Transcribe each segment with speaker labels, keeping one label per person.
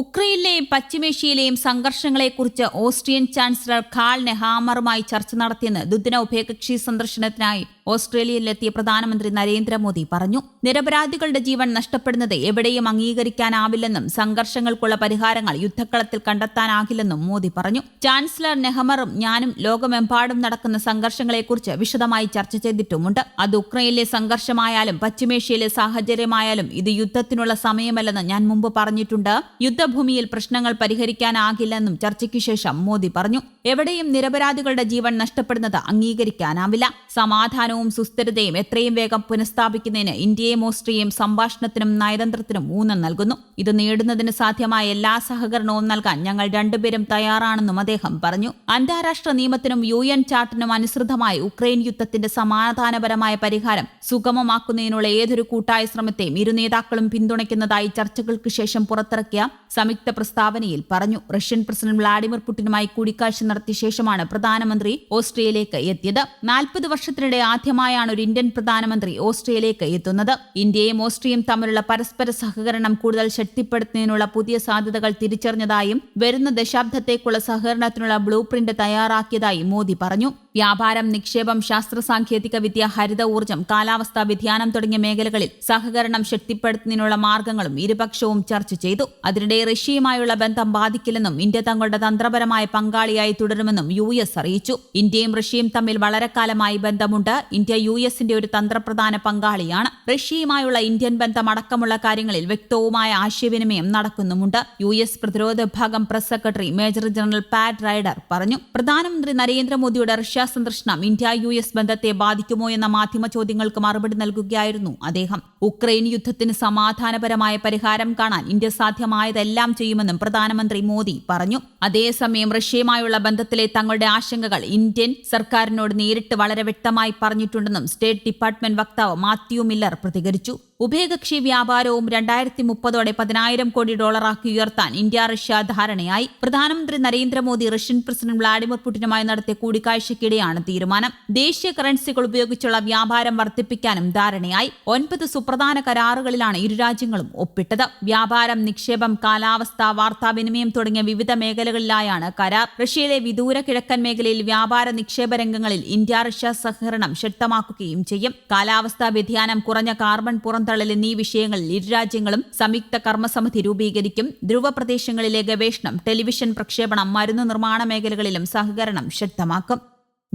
Speaker 1: ഉക്രൈനിലെയും പശ്ചിമേഷ്യയിലെയും സംഘർഷങ്ങളെക്കുറിച്ച് Austrian chancellor ഖാൽ നെഹാമറുമായി ചർച്ച നടത്തിയെന്ന് ദുദിന ഉഭയകക്ഷി സന്ദർശനത്തിനായി ഓസ്ട്രേലിയയിലെത്തിയ പ്രധാനമന്ത്രി നരേന്ദ്രമോദി പറഞ്ഞു നിരപരാധികളുടെ ജീവൻ നഷ്ടപ്പെടുന്നത് എവിടെയും അംഗീകരിക്കാനാവില്ലെന്നും സംഘർഷങ്ങൾക്കുള്ള പരിഹാരങ്ങൾ യുദ്ധക്കളത്തിൽ കണ്ടെത്താനാകില്ലെന്നും മോദി പറഞ്ഞു ചാൻസലർ നെഹ്മറും ഞാനും ലോകമെമ്പാടും നടക്കുന്ന സംഘർഷങ്ങളെക്കുറിച്ച് വിശദമായി ചർച്ച ചെയ്തിട്ടുമുണ്ട് അത് ഉക്രൈനിലെ സംഘർഷമായാലും പശ്ചിമേഷ്യയിലെ സാഹചര്യമായാലും ഇത് യുദ്ധത്തിനുള്ള സമയമല്ലെന്ന് ഞാൻ മുമ്പ് പറഞ്ഞിട്ടുണ്ട് യുദ്ധഭൂമിയിൽ പ്രശ്നങ്ങൾ പരിഹരിക്കാനാകില്ലെന്നും ചർച്ചയ്ക്ക് ശേഷം മോദി പറഞ്ഞു എവിടെയും നിരപരാധികളുടെ ജീവൻ നഷ്ടപ്പെടുന്നത് അംഗീകരിക്കാനാവില്ല സമാധാനം സമാധാനവും സുസ്ഥിരതയും എത്രയും വേഗം പുനഃസ്ഥാപിക്കുന്നതിന് ഇന്ത്യയും ഓസ്ട്രിയയും സംഭാഷണത്തിനും നയതന്ത്രത്തിനും ഊന്നൽ നൽകുന്നു ഇത് നേടുന്നതിന് സാധ്യമായ എല്ലാ സഹകരണവും നൽകാൻ ഞങ്ങൾ രണ്ടുപേരും തയ്യാറാണെന്നും അദ്ദേഹം പറഞ്ഞു അന്താരാഷ്ട്ര നിയമത്തിനും യു എൻ ചാർട്ടിനും അനുസൃതമായി ഉക്രൈൻ യുദ്ധത്തിന്റെ സമാധാനപരമായ പരിഹാരം സുഗമമാക്കുന്നതിനുള്ള ഏതൊരു കൂട്ടായ ശ്രമത്തെയും ഇരു നേതാക്കളും പിന്തുണയ്ക്കുന്നതായി ചർച്ചകൾക്ക് ശേഷം പുറത്തിറക്കിയ സംയുക്ത പ്രസ്താവനയിൽ പറഞ്ഞു റഷ്യൻ പ്രസിഡന്റ് വ്ളാഡിമിർ പുടിനുമായി കൂടിക്കാഴ്ച നടത്തിയ ശേഷമാണ് പ്രധാനമന്ത്രി ഓസ്ട്രിയയിലേക്ക് എത്തിയത് നാൽപ്പത് വർഷത്തിനിടെ ആ ആദ്യമായാണ് ഒരു ഇന്ത്യൻ പ്രധാനമന്ത്രി ഓസ്ട്രേലിയയിലേക്ക് എത്തുന്നത് ഇന്ത്യയും ഓസ്ട്രിയയും തമ്മിലുള്ള പരസ്പര സഹകരണം കൂടുതൽ ശക്തിപ്പെടുത്തുന്നതിനുള്ള പുതിയ സാധ്യതകൾ തിരിച്ചറിഞ്ഞതായും വരുന്ന ദശാബ്ദത്തേക്കുള്ള സഹകരണത്തിനുള്ള ബ്ലൂ പ്രിന്റ് തയ്യാറാക്കിയതായി മോദി പറഞ്ഞു വ്യാപാരം നിക്ഷേപം ശാസ്ത്ര സാങ്കേതിക വിദ്യ ഹരിത ഊർജ്ജം കാലാവസ്ഥാ വ്യതിയാനം തുടങ്ങിയ മേഖലകളിൽ സഹകരണം ശക്തിപ്പെടുത്തുന്നതിനുള്ള മാർഗങ്ങളും ഇരുപക്ഷവും ചർച്ച ചെയ്തു അതിനിടെ റഷ്യയുമായുള്ള ബന്ധം ബാധിക്കില്ലെന്നും ഇന്ത്യ തങ്ങളുടെ തന്ത്രപരമായ പങ്കാളിയായി തുടരുമെന്നും യു എസ് അറിയിച്ചു ഇന്ത്യയും റഷ്യയും തമ്മിൽ വളരെ കാലമായി ബന്ധമുണ്ട് ഇന്ത്യ യു എസിന്റെ ഒരു തന്ത്രപ്രധാന പങ്കാളിയാണ് റഷ്യയുമായുള്ള ഇന്ത്യൻ ബന്ധം അടക്കമുള്ള കാര്യങ്ങളിൽ വ്യക്തവുമായ ആശയവിനിമയം നടക്കുന്നുമുണ്ട് യു എസ് പ്രതിരോധ വിഭാഗം press secretary major general Pat Ryder പറഞ്ഞു പ്രധാനമന്ത്രി നരേന്ദ്രമോദിയുടെ റഷ്യ റഷ്യ സന്ദർശനം ഇന്ത്യ യു എസ് ബന്ധത്തെ ബാധിക്കുമോ എന്ന മാധ്യമ ചോദ്യങ്ങൾക്ക് മറുപടി നൽകുകയായിരുന്നു അദ്ദേഹം ഉക്രൈൻ യുദ്ധത്തിന് സമാധാനപരമായ പരിഹാരം കാണാൻ ഇന്ത്യ സാധ്യമായതെല്ലാം ചെയ്യുമെന്നും പ്രധാനമന്ത്രി മോദി പറഞ്ഞു അതേസമയം റഷ്യയുമായുള്ള ബന്ധത്തിലെ തങ്ങളുടെ ആശങ്കകൾ ഇന്ത്യൻ സർക്കാരിനോട് നേരിട്ട് വളരെ വ്യക്തമായി പറഞ്ഞിട്ടുണ്ടെന്നും സ്റ്റേറ്റ് ഡിപ്പാർട്ട്മെന്റ് വക്താവ് മാത്യു മില്ലർ പ്രതികരിച്ചു ഉഭയകക്ഷി വ്യാപാരവും രണ്ടായിരത്തി മുപ്പതോടെ പതിനായിരം കോടി ഡോളറാക്കി ഉയർത്താൻ ഇന്ത്യ റഷ്യ ധാരണയായി പ്രധാനമന്ത്രി നരേന്ദ്രമോദി റഷ്യൻ പ്രസിഡന്റ് വ്ളാഡിമിർ പുടിനുമായി നടത്തിയ കൂടിക്കാഴ്ചയ്ക്കിടെയാണ് തീരുമാനം ദേശീയ കറൻസികൾ ഉപയോഗിച്ചുള്ള വ്യാപാരം വർദ്ധിപ്പിക്കാനും ധാരണയായി ഒൻപത് സുപ്രധാന കരാറുകളിലാണ് ഇരു രാജ്യങ്ങളും ഒപ്പിട്ടത് വ്യാപാരം നിക്ഷേപം കാലാവസ്ഥ വാർത്താവിനിമയം തുടങ്ങിയ വിവിധ മേഖലകളിലായാണ് കരാർ റഷ്യയിലെ വിദൂര കിഴക്കൻ മേഖലയിൽ വ്യാപാര നിക്ഷേപ രംഗങ്ങളിൽ ഇന്ത്യ റഷ്യ സഹകരണം ശക്തമാക്കുകയും ചെയ്യും കാലാവസ്ഥാ വ്യതിയാനം കുറഞ്ഞ കാർബൺ പുറം തള്ളൽ എന്നീ വിഷയങ്ങളിൽ ഇരുരാജ്യങ്ങളും സംയുക്ത കർമ്മസമിതി രൂപീകരിക്കും ധ്രുവ പ്രദേശങ്ങളിലെ ഗവേഷണം ടെലിവിഷൻ പ്രക്ഷേപണം മരുന്ന് നിർമ്മാണ മേഖലകളിലും സഹകരണം ശക്തമാക്കും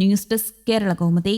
Speaker 1: ന്യൂസ് ഡെസ്ക് കേരള കൗമുദി